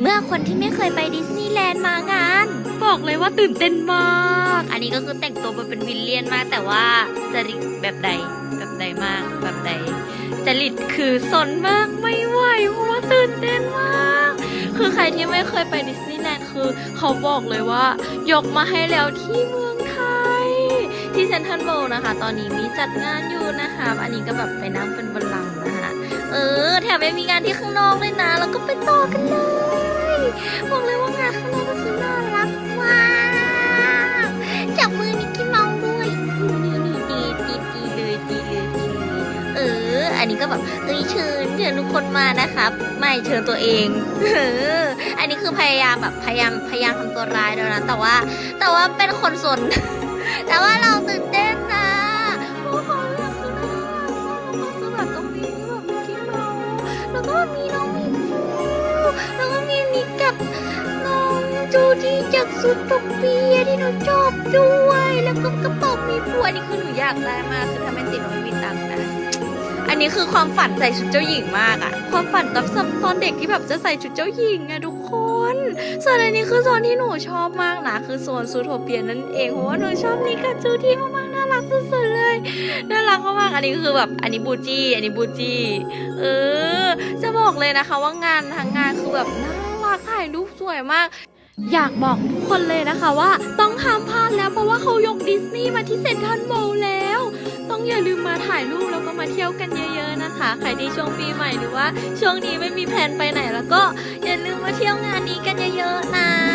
เมื่อคนที่ไม่เคยไปดิสนีย์แลนด์มางาน บอกเลยว่าตื่นเต้นมาก อันนี้ก็คือแต่งตัวมาเป็นวิลเลียนมากแต่ว่าจริตแบบใดแบบใดมากแบบใดจริตคือสนมากไม่ไหวเพราะว่าตื่นเต้นมาก คือใครที่ไม่เคยไปดิสนีย์แลนด์คือ เขาบอกเลยว่ายกมาให้แล้วที่เมืองไทย ที่เซนทรัลเวิลด์นะคะ ตอนนี้มีจัดงานอยู่นะคะ อันนี้ก็แบบไปนั่งเป็นบัลลังก์นะคะ เออ แถมยังมีงานที่ข้างนอกเลยนะ แล้วก็ไปต่อกันเลย บอกเลยว่างานข้างนอกก็คือน่ารักมากจับมือมิกกี้เมาส์ด้วยนี่นี่ดีดีดีเลยดีเลยดีเลยเออ อันนี้ก็แบบเอ้ยเชิญเชิญทุกคนมานะครับ ไม่เชิญตัวเองเอออันนี้คือพยายามแบบพยายามพยายามทำตัวร้ายแล้วนะแต่ว่า แต่ว่าเป็นคนสนแต่ว่าเราตื่นเต้น จากสุดตกเปียที่หนูชอบด้วย แล้วก็กระเป๋ามีผัวนี่คือหนูอยากได้มากคือถ้าไม่ติดหนูไม่มีตังค์นะ อันนี้คือความฝันใส่ชุดเจ้าหญิงมากอะความฝันตอนตอนเด็กที่แบบจะใส่ชุดเจ้าหญิงอะทุกคนส่วนอันนี้คือโซนที่หนูชอบมากนะคือโซนซูโทเปียนั่นเองเพราะว่าหนูชอบนิกาจูที่มากๆน่ารักสุดๆเลยน่ารักมากๆอันนี้คือแบบอันนี้บูจี้อันนี้บูจี้เออ จะบอกเลยนะคะว่างานทั้งงานคือแบบน่ารักถ่ายรูปสวยมาก อยากบอกทุกคนเลยนะคะว่า ต้องห้ามพลาดแล้วเพราะว่าเขายกดิสนีย์มาที่เซ็นทรัลเวิลแล้ว ต้องอย่าลืมมาถ่ายรูปแล้วก็มาเที่ยวกันเยอะ ๆนะคะ ใครที่ช่วงปีใหม่หรือว่า ช่วงนี้ไม่มีแผนไปไหนแล้วก็อย่าลืมมาเที่ยวงานนี้กันเยอะๆนะ